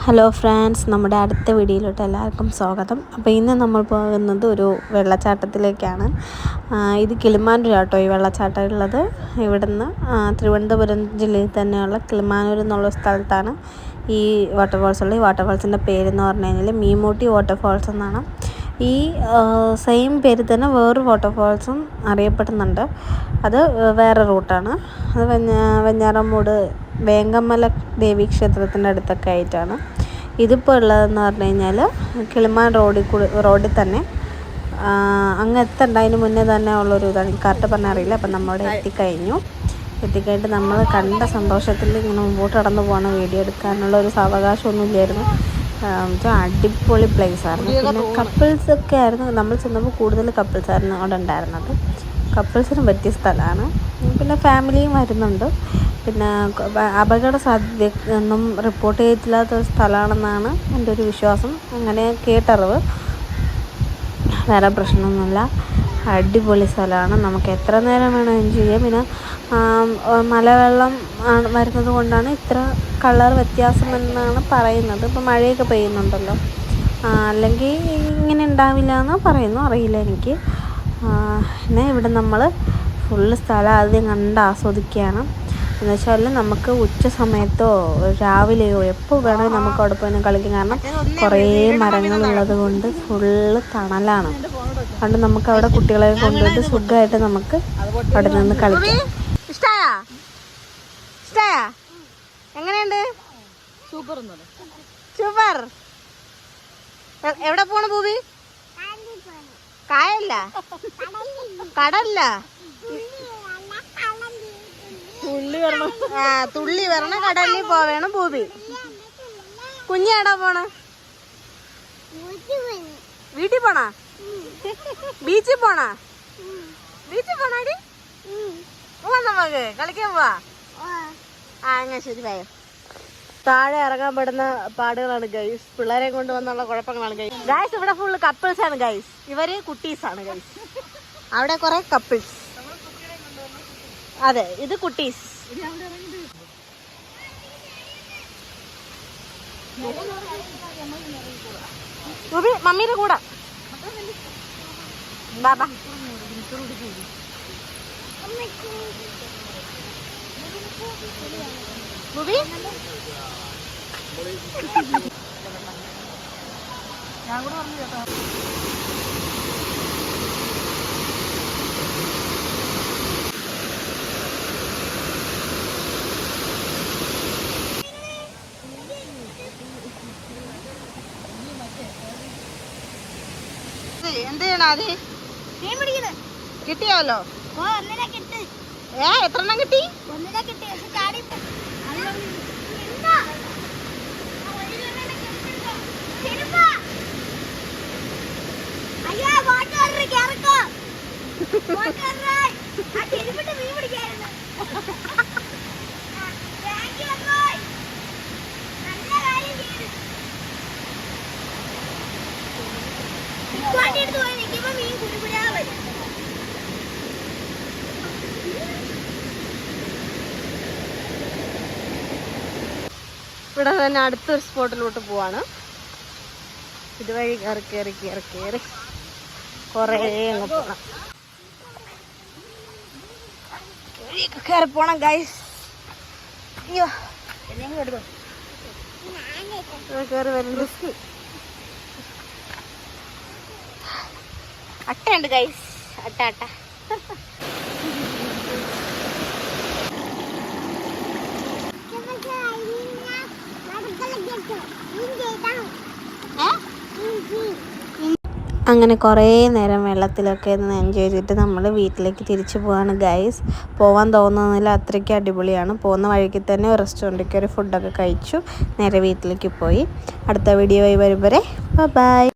Hello friends നമ്മുടെ അടുത്ത വീഡിയോയിലോട്ട് എല്ലാവർക്കും സ്വാഗതം. അപ്പോൾ ഇന്ന് നമ്മൾ പോകുന്നത് ഒരു വെള്ളച്ചാട്ടത്തിലേക്കാണ്. ഇത് കിളിമാനൂർ ആട്ടോ ഈ വെള്ളച്ചാട്ടം ഉള്ളത്. ഇവിടുന്ന് തിരുവനന്തപുരം ജില്ലയിൽ തന്നെയുള്ള കിളിമാനൂർ എന്നുള്ള സ്ഥലത്താണ് ഈ വാട്ടർഫോൾസ് ഉള്ളത്. ഈ വാട്ടർഫാൾസിന്റെ പേരെന്ന് പറഞ്ഞു കഴിഞ്ഞാൽ മീമൂട്ടി വാട്ടർഫാൾസ് എന്നാണ്. ഈ സെയിം പേര് തന്നെ വേറൊരു വാട്ടർഫോൾസും അറിയപ്പെടുന്നുണ്ട്. അത് വേറെ റൂട്ടാണ് അത് വെഞ്ഞ വെഞ്ഞാറമൂട് വേങ്കമ്മല ദേവി ക്ഷേത്രത്തിന്റെ അടുത്തൊക്കെ ആയിട്ടാണ്. ഇതിപ്പോൾ ഉള്ളതെന്ന് പറഞ്ഞു കഴിഞ്ഞാൽ കിളിമാൻ റോഡിൽ കൂടി റോഡിൽ തന്നെ അങ്ങ് എത്തണ്ട. അതിന് മുന്നേ തന്നെ ഉള്ളൊരു ഇതാണ്. കറക്റ്റ് പറഞ്ഞാൽ അറിയില്ല. അപ്പം നമ്മളവിടെ എത്തിക്കഴിഞ്ഞു. എത്തിക്കഴിഞ്ഞിട്ട് നമ്മൾ കണ്ട സന്തോഷത്തിൽ ഇങ്ങനെ മുമ്പോട്ട് കടന്നു പോകണം വീഡിയോ എടുക്കാനുള്ള ഒരു സാവകാശമൊന്നും ഇല്ലായിരുന്നു അടിപൊളി പ്ലേസ് ആയിരുന്നു. പിന്നെ കപ്പിൾസ് ഒക്കെ ആയിരുന്നു. നമ്മൾ ചെന്നപ്പോൾ കൂടുതൽ കപ്പിൾസ് ആയിരുന്നു അവിടെ ഉണ്ടായിരുന്നത്. കപ്പിൾസിന് പറ്റിയ സ്ഥലമാണ്. പിന്നെ ഫാമിലിയും വരുന്നുണ്ട്. പിന്നെ അപകട സാധ്യത ഒന്നും റിപ്പോർട്ട് ചെയ്തിട്ടില്ലാത്ത ഒരു സ്ഥലമാണെന്നാണ് എന്റെ ഒരു വിശ്വാസം. അങ്ങനെ കേട്ടറിവ്. വേറെ പ്രശ്നമൊന്നുമില്ല. അടിപൊളി സ്ഥലമാണ്. നമുക്ക് എത്ര നേരം വേണം എൻജോയ് ചെയ്യാം. പിന്നെ മലവെള്ളം വരുന്നത് കൊണ്ടാണ് ഇത്ര കളർ വ്യത്യാസം എന്നാണ് പറയുന്നത്. ഇപ്പോൾ മഴയൊക്കെ പെയ്യുന്നുണ്ടല്ലോ. അല്ലെങ്കിൽ ഇങ്ങനെ ഉണ്ടാവില്ല എന്ന് പറയുന്നു. അറിയില്ല എനിക്ക്. പിന്നെ ഇവിടെ നമ്മൾ ഫുള്ള് സ്ഥലം ആദ്യം കണ്ട് ആസ്വദിക്കുകയാണ്. എന്ന് വെച്ചാൽ നമുക്ക് ഉച്ച സമയത്തോ രാവിലെയോ എപ്പോൾ വേണമെങ്കിൽ നമുക്ക് അവിടെ പോയി കളിക്കും. കാരണം കുറേ മരങ്ങളുള്ളത് കൊണ്ട് ഫുള്ള് തണലാണ്. അതുകൊണ്ട് നമുക്ക് അവിടെ കുട്ടികളെ കൊണ്ടുപോയിട്ട് സുഖമായിട്ട് നമുക്ക് അവിടെ നിന്ന് കളിക്കാം. ഇഷ്ടായ? ഇഷ്ടായ? എങ്ങനെയുണ്ട്? സൂപ്പർ. സൂപ്പർ എവിടെ പോണു ഭൂമി? കായല്ല? കടല്ല? തുള്ളി വരണം. കടലിൽ പോവേണം ഭൂമി കുഞ്ഞാടാ പോണ? വീട്ടിൽ പോണ? ബീച്ചിൽ പോണ? ബീച്ചിൽ പോണാടി നമുക്ക്. കളിക്കാൻ പോവാ? ആ അങ്ങനെ ശരി ഭയം താഴെ ഇറങ്ങാൻ പെടുന്ന പാടുകളാണ് ഗൈസ് പിള്ളേരെ കൊണ്ട് വന്നുള്ള കുഴപ്പങ്ങളാണ് ഗൈസ് ഗൈസ് ഇവിടെ ഫുള്ള് കപ്പിൾസ് ആണ് ഗൈസ് ഇവർ കുട്ടീസ് ആണ് ഗൈസ് അവിടെ കുറെ കപ്പിൾസ് അതെ ഇത് കുട്ടീസ്. മമ്മിയുടെ കൂടെ. ഞാൻ കൂടെ പറഞ്ഞു ബാ റുബി എന്ത് ചെയ്യണം അത് കിട്ടിയാലോ? ഏ എത്ര എണ്ണം കിട്ടി. മീൻ കുടിപിടിയാ വരും. ഇവിടെ തന്നെ അടുത്തൊരു സ്പോട്ടിലോട്ട് പോവാണ്. ഇതുവഴി കയറി കയറി കയറി കയറി കുറേ അങ്ങ് പോണം. കയറി പോണം ഗൈസ് അയ്യോ. കയറി വരുന്നുണ്ട് അട്ടയുണ്ട് ഗൈസ് അട്ട അട്ട. അങ്ങനെ കുറേ നേരം വെള്ളത്തിലൊക്കെ നിന്ന് എൻജോയ് ചെയ്തിട്ട് നമ്മൾ വീട്ടിലേക്ക് തിരിച്ചു പോവാണ് ഗൈസ് പോകാൻ തോന്നുന്നില്ല അത്രയ്ക്ക് അടിപൊളിയാണ്. പോകുന്ന വഴിക്ക് തന്നെ ഒരു റെസ്റ്റോറന്റിൽ കയറി ഫുഡൊക്കെ കഴിച്ചു നേരെ വീട്ടിലേക്ക് പോയി. അടുത്ത വീഡിയോ ആയി വരും വരെ ബൈ